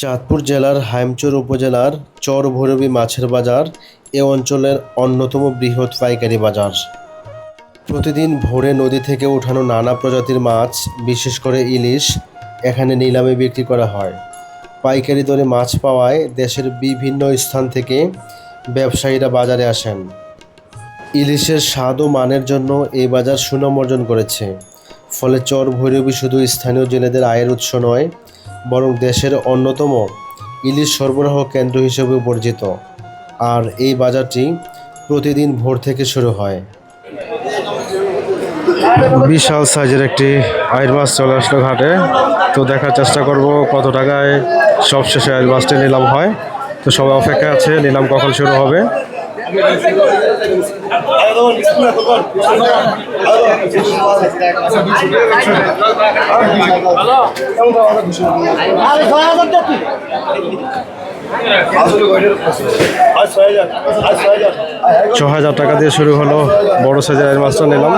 চাঁদপুর জেলার হাইমচর উপজেলার চর ভৈরবী মাছের বাজার এ অঞ্চলের অন্যতম বৃহৎ পাইকারি বাজার। প্রতিদিন ভোরে নদী থেকে ওঠানো নানা প্রজাতির মাছ, বিশেষ করে ইলিশ, এখানে নিলামে বিক্রি করা হয়। পাইকারি দরে মাছ পাওয়ায় দেশের বিভিন্ন স্থান থেকে ব্যবসায়ীরা বাজারে আসেন। ইলিশের স্বাদ ও মানের জন্য এই বাজার সুনাম অর্জন করেছে। ফলে চর ভৈরবী শুধু স্থানীয় জেলেদের আয়ের উৎস নয় বরং দেশের অন্যতম ইলিশ সরবরাহ কেন্দ্র হিসেবে পরিচিত। আর এই বাজারটি প্রতিদিন ভোর থেকে শুরু হয়। বিশাল সাইজের একটি আইর মাছ চলে আসলো ঘাটে। তো দেখার চেষ্টা করব কত টাকায় সবশেষে আইর মাছটি নিলাম হয়। তো সবাই অপেক্ষা আছে, নিলাম কখন শুরু হবে। ছ হাজার টাকা দিয়ে শুরু হলো বড় সাইজের মাছটা নিলাম।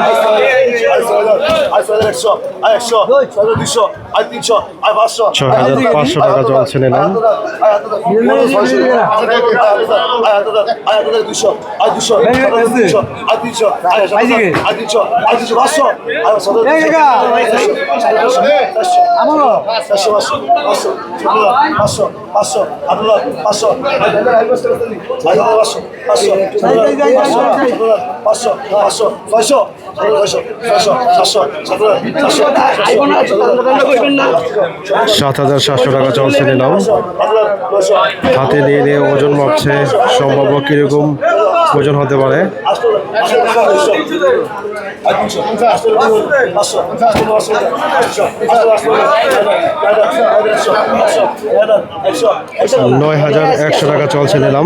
ছ হাজার পাঁচশো টাকা চলছে নিলাম সাত হাজার সাতশো টাকা চলছে নিলাম। হাতে নিয়ে নিয়ে ওজন মাপছে সম্ভাব্য কীরকম ওজন হতে পারে? নয় হাজার একশো টাকা চলছে নিলাম।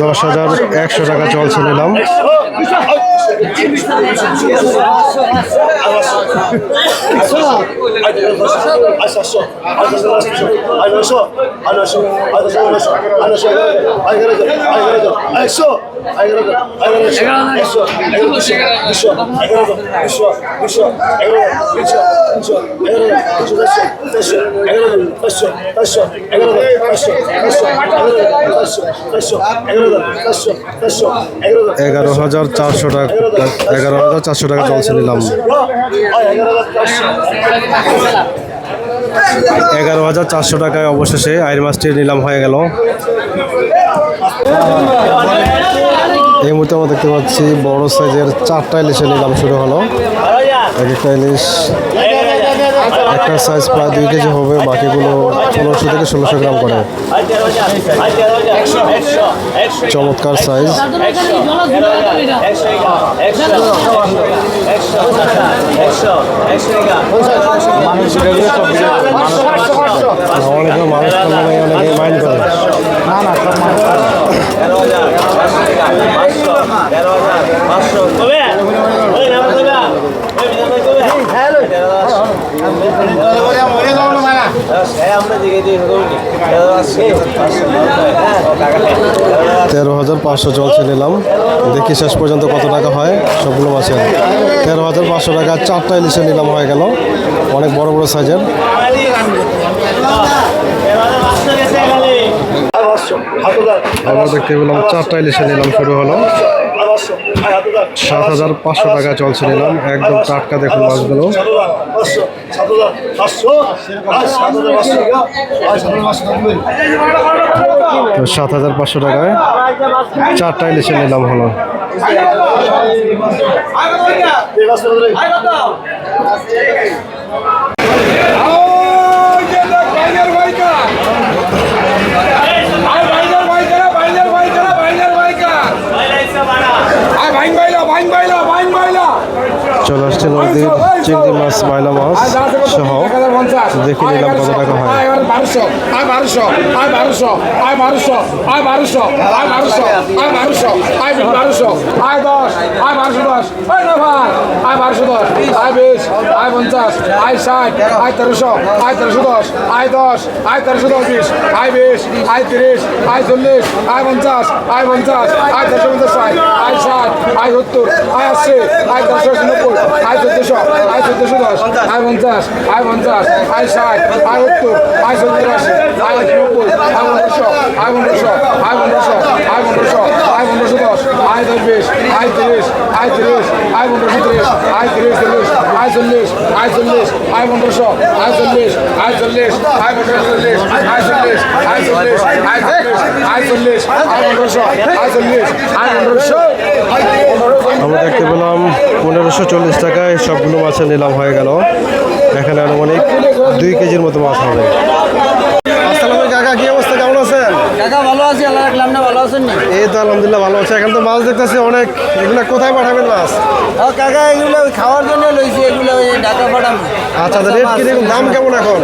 দশ হাজার একশো টাকা চলছে নিলাম এগারো হাজার চারশো টাকা, এগারো হাজার চারশো টাকা চলছে নিলাম। এগারো হাজার চারশো টাকায় অবশেষে আইর মাছটি নিলাম, হয়ে গেল। এই মুহূর্তে আমরা দেখতে পাচ্ছি বড় সাইজের চারটা ইলিশে নিলাম, শুরু হলো। এক একটা ইলিশ একটা সাইজ প্রায় দুই কেজি হবে বাকিগুলো পনেরোশো থেকে ষোলোশো গ্রাম করে। চমৎকার সাইজ অনেকে মানুষ কল্যাণে অনেকে মাইন্ড করে। না না সব মানুষ তেরো হাজার পাঁচশো। চলছে নিলাম দেখি শেষ পর্যন্ত কত টাকা হয়। সবগুলো মাছের তেরো হাজার পাঁচশো টাকা চারটা ইলিশে নিলাম হয়ে গেল। অনেক বড় বড় সাইজের। আমরা দেখতে পেলাম চারটা ইলিশে নিলাম, শুরু হলো। সাত হাজার পাঁচশো টাকা চলছে নিলাম। একদম টাটকা দেখুন মাছগুলো। তো সাত হাজার পাঁচশো টাকায় চারটা ইলিশে নিলাম হলো। বাইন বাইলা আয় তেরোশো পঞ্চাশ ষাট, আয় ষাট, আয় সত্তর, আয় আশি, আয় তেরোশো নব্বই, আয় চোদ্দশো আয় চোদ্দশো দশ, আয় পঞ্চাশ আয় পঞ্চাশ আয় ষাট আয় সত্তর আয় সত্তর আশি আয় নব্বই আয় পনেরোশো আয় পনেরোশো আয় পনেরোশো আয় পনেরোশো আয় পনেরোশো দশ আয় দশ বিশ আয় তিরিশ আয় তিরিশ আয় পনেরোশো তিরিশ আয় তিরিশ চল্লিশ আয় চল্লিশ আয় চল্লিশ আয় পনেরোশো আয় চল্লিশ আয় চল্লিশ আয় পনেরোশো চল্লিশ আয় চল্লিশ আয় চল্লিশ আয় চল্লিশ আয় চল্লিশ আয় পনেরোশো আয় চল্লিশ আয় পনেরোশো আমরা দেখতে পেলাম পনেরোশো চল্লিশ টাকায় সবগুলো মাছের নিলাম হয়ে গেল। এখানে আনুমানিক দুই কেজির মতো মাছ হবে। এই তো আলহামদুলিল্লাহ ভালো আছে। এখন তো মাছ দেখতেছি অনেক। এগুলো কোথায় পাঠাবেন মাছ? কাকা এগুলো খাওয়ার জন্য লইছি এগুলো ঢাকা আচ্ছা রেট কীরকম দাম কেমন এখন?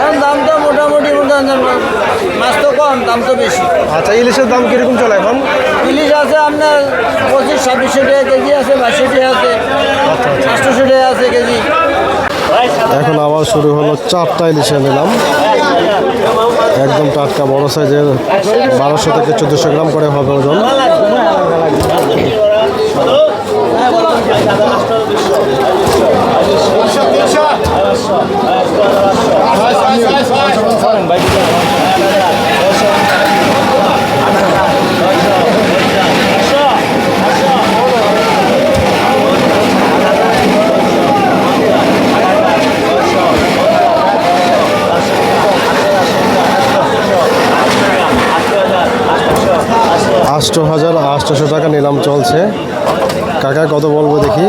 এখন মাছ তো কম দাম তো বেশি। আচ্ছা ইলিশের দাম কীরকম চলে এখন? ইলিশ আছে আপনার পঁচিশ ছাব্বিশশো টাকা কেজি আছে বাইশশো টাকা আছে আটশোশো টাকা আছে কেজি। এখন আবার শুরু হলো চারটা ইলিশে নিলাম একদম টাটকা বড় সাইজের বারোশো থেকে চোদ্দোশো গ্রাম করে হবে ওজন। আষ্ট হাজার আটশোশো টাকা নিলাম চলছে। কাকা কত বলব দেখি?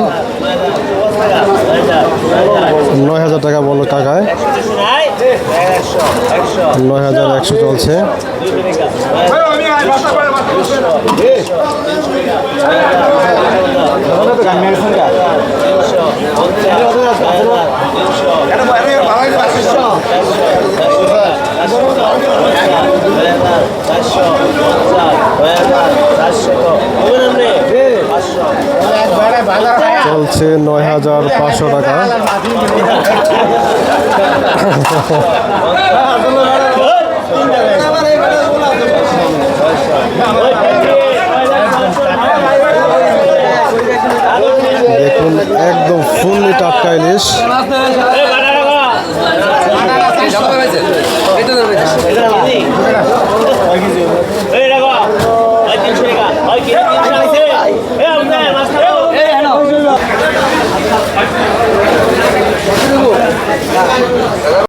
নয় হাজার টাকা বলল কাকায়। নয় হাজার একশো চলছে। চলছে নয় হাজার পাঁচশো টাকা।